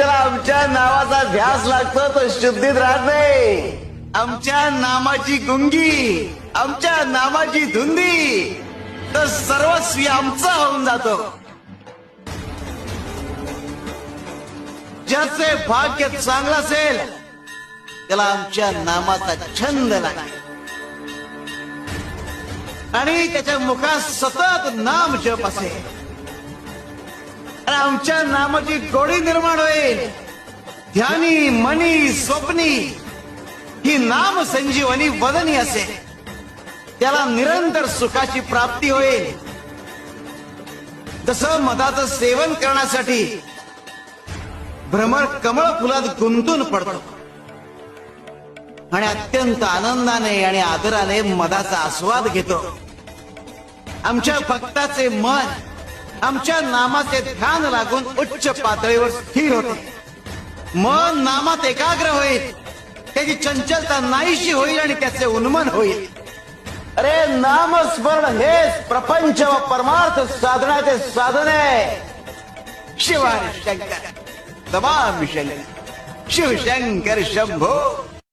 ज्याला आमच्या नावाचा ध्यास लागतो तो शुद्धीत राहत नाही. आमच्या नामाची गुंगी आमच्या नामाची धुंदी तर सर्वस्वी आमचा होऊन जातो. ज्याचे भाग्य चांगलं असेल त्याला आमच्या नामाचा छंद लागेल आणि त्याच्या मुखात सतत नाम जप असेल. आणि आमच्या नामाची गोडी निर्माण होईल. ध्यानी मनी स्वप्नी ही नाम संजीवनी वदनी असेल त्याला निरंतर सुखाची प्राप्ती होईल. जसं मधाचं सेवन करण्यासाठी भ्रमर कमळ फुलात गुंतून पडतो. आणि अत्यंत आनंदाने आणि आदराने मधाचा आस्वाद घेतो. आमच्या भक्ताचे मन आमच्या नामाचे ध्यान लागून उच्च पातळीवर स्थिर होते. मन नामात एकाग्र होईल. त्याची चंचलता नाहीशी होईल आणि त्याचे उन्मन होईल. अरे नामस्मरण हेच प्रपंच व परमार्थ साधनाचे साधन आहे. शिवाय शंकर तमाम शंकर शिवशंकर शंभो.